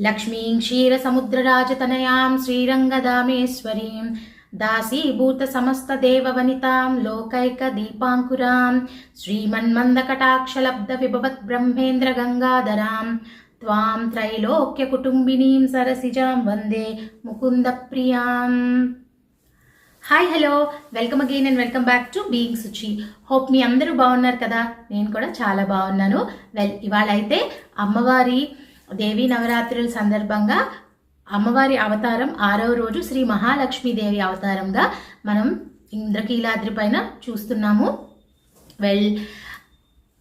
లక్ష్మీం క్షీరసముద్రరాజతనయాం శ్రీరంగదామేశ్వరీం దాసీభూత సమస్త దేవవనితాం లోకైక దీపాంకురాం శ్రీమన్మందకటాక్షలబ్ధ విభవత్ బ్రహ్మేంద్ర గంగాధరాం త్వాం త్రైలోక్య కుటుంబినీం సరసిజాం వందే Mukunda ప్రియాం hi hello. Welcome again and welcome back to being Suchi. Hope మీ అందరూ బాగున్నారు కదా? నేను కూడా చాలా బాగున్నాను. వెల్ ఇవాళ అయితే అమ్మవారి దేవీ నవరాత్రుల సందర్భంగా అమ్మవారి అవతారం ఆరవ రోజు శ్రీ మహాలక్ష్మీదేవి అవతారంగా మనం ఇంద్రకీలాద్రి పైన చూస్తున్నాము. వెల్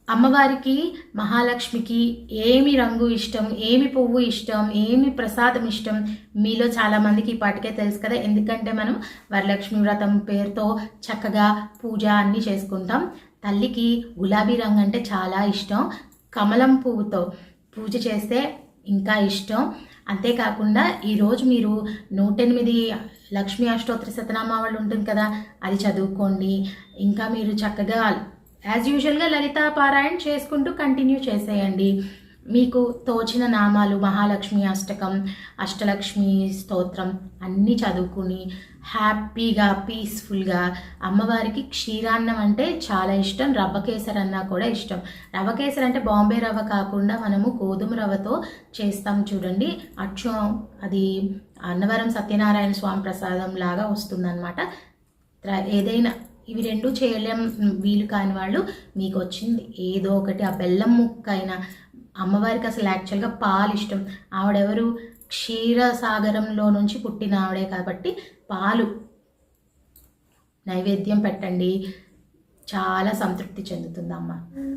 అమ్మవారికి మహాలక్ష్మికి ఏమి రంగు ఇష్టం ఏమి పువ్వు ఇష్టం ఏమి ప్రసాదం ఇష్టం మీలో చాలామందికి ఇప్పటికే పాటికే తెలుసు కదా. ఎందుకంటే మనం వరలక్ష్మి వ్రతం పేరుతో చక్కగా పూజ అన్నీ చేసుకుంటాం. తల్లికి గులాబీ రంగు అంటే చాలా ఇష్టం. కమలం పువ్వుతో పూజ చేస్తే ఇంకా ఇష్టం. అంతేకాకుండా ఈరోజు మీరు నూట ఎనిమిది లక్ష్మీ అష్టోత్తర శతనామావళి ఉంటుంది కదా అది చదువుకోండి. ఇంకా మీరు చక్కగా యాజ్ యూజువల్గా లలిత పారాయణ చేసుకుంటూ కంటిన్యూ చేసేయండి. మీకు తోచిన నామాలు మహాలక్ష్మి అష్టకం అష్టలక్ష్మి స్తోత్రం అన్నీ చదువుకుని హ్యాపీగా పీస్ఫుల్గా అమ్మవారికి క్షీరాన్నం అంటే చాలా ఇష్టం రవ్వ కేసర్ అన్నా కూడా ఇష్టం. రవ్వ కేసర్ అంటే బాంబే రవ్వ కాకుండా మనము గోధుమ రవ్వతో చేస్తాం చూడండి. అక్షం అది అన్నవరం సత్యనారాయణ స్వామి ప్రసాదం లాగా వస్తుందన్నమాట. ఏదైనా ఇవి రెండు చేయలేం వీలు కాని వాళ్ళు మీకు వచ్చింది. ఏదో ఒకటి ఆ బెల్లం ముక్క అయినా అమ్మవారికి అసలు యాక్చువల్గా పాలు ఇష్టం ఆవిడెవరు? క్షీరసాగరంలో నుంచి పుట్టిన ఆవిడే కాబట్టి పాలు. నైవేద్యం పెట్టండి. చాలా సంతృప్తి చెందుతుంది అమ్మ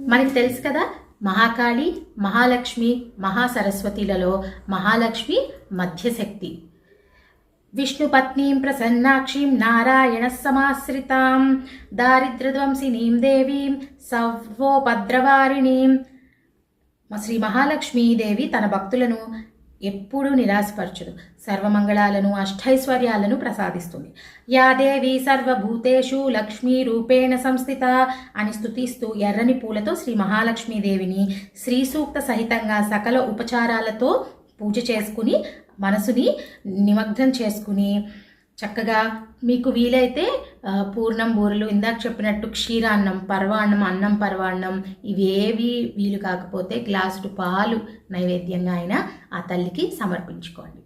మనకి తెలుసు కదా మహాకాళి మహాలక్ష్మి మహాసరస్వతిలలో మహాలక్ష్మి మధ్యశక్తి. విష్ణుపత్నీం ప్రసన్నాక్షీం నారాయణ సమాశ్రితాం. దారిద్ర్యధ్వంసినీం దేవీం సర్వోపద్రవారిణీం శ్రీ మహాలక్ష్మీదేవి తన భక్తులను ఎప్పుడూ నిరాశపరచదు. సర్వమంగళాలను అష్టైశ్వర్యాలను ప్రసాదిస్తుంది. యాదేవి సర్వభూతేషు లక్ష్మీ రూపేణ సంస్థిత అని స్థుతిస్తూ ఎర్రని పూలతో శ్రీ మహాలక్ష్మీదేవిని శ్రీ సూక్త సహితంగా సకల ఉపచారాలతో పూజ చేసుకుని మనసుని నిమగ్నం చేసుకుని చక్కగా మీకు వీలైతే పూర్ణం బూరెలు ఇందాక చెప్పినట్టు క్షీరాన్నం పర్వాన్నం అన్నం పర్వాన్నం ఇవేవి వీలు కాకపోతే గ్లాసుడు పాలు నైవేద్యంగా అయినా ఆ తల్లికి సమర్పించుకోండి.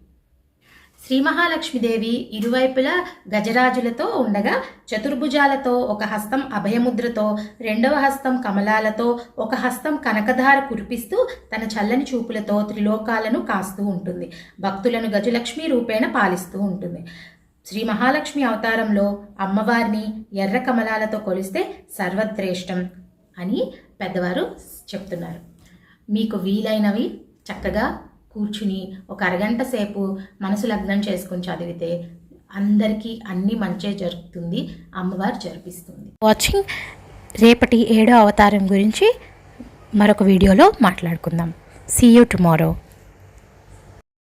శ్రీ మహాలక్ష్మీదేవి ఇరువైపులా గజరాజులతో ఉండగా చతుర్భుజాలతో ఒక హస్తం అభయముద్రతో రెండవ హస్తం కమలాలతో ఒక హస్తం కనకధార కురిపిస్తూ తన చల్లని చూపులతో త్రిలోకాలను కాస్తూ ఉంటుంది. భక్తులను గజలక్ష్మి రూపేణ పాలిస్తూ ఉంటుంది. శ్రీ మహాలక్ష్మి అవతారంలో అమ్మవారిని ఎర్ర కమలాలతో కొలిస్తే సర్వత్రేష్టం అని పెద్దవారు చెప్తున్నారు. మీకు వీలైనవి చక్కగా కూర్చుని ఒక అరగంట సేపు మనసు లగ్నం చేసుకుని చదివితే అందరికీ అన్ని మంచే జరుగుతుంది అమ్మవారు జరిపిస్తుంది. వాచింగ్ రేపటి ఏడో అవతారం గురించి మరొక వీడియోలో మాట్లాడుకుందాం. See you tomorrow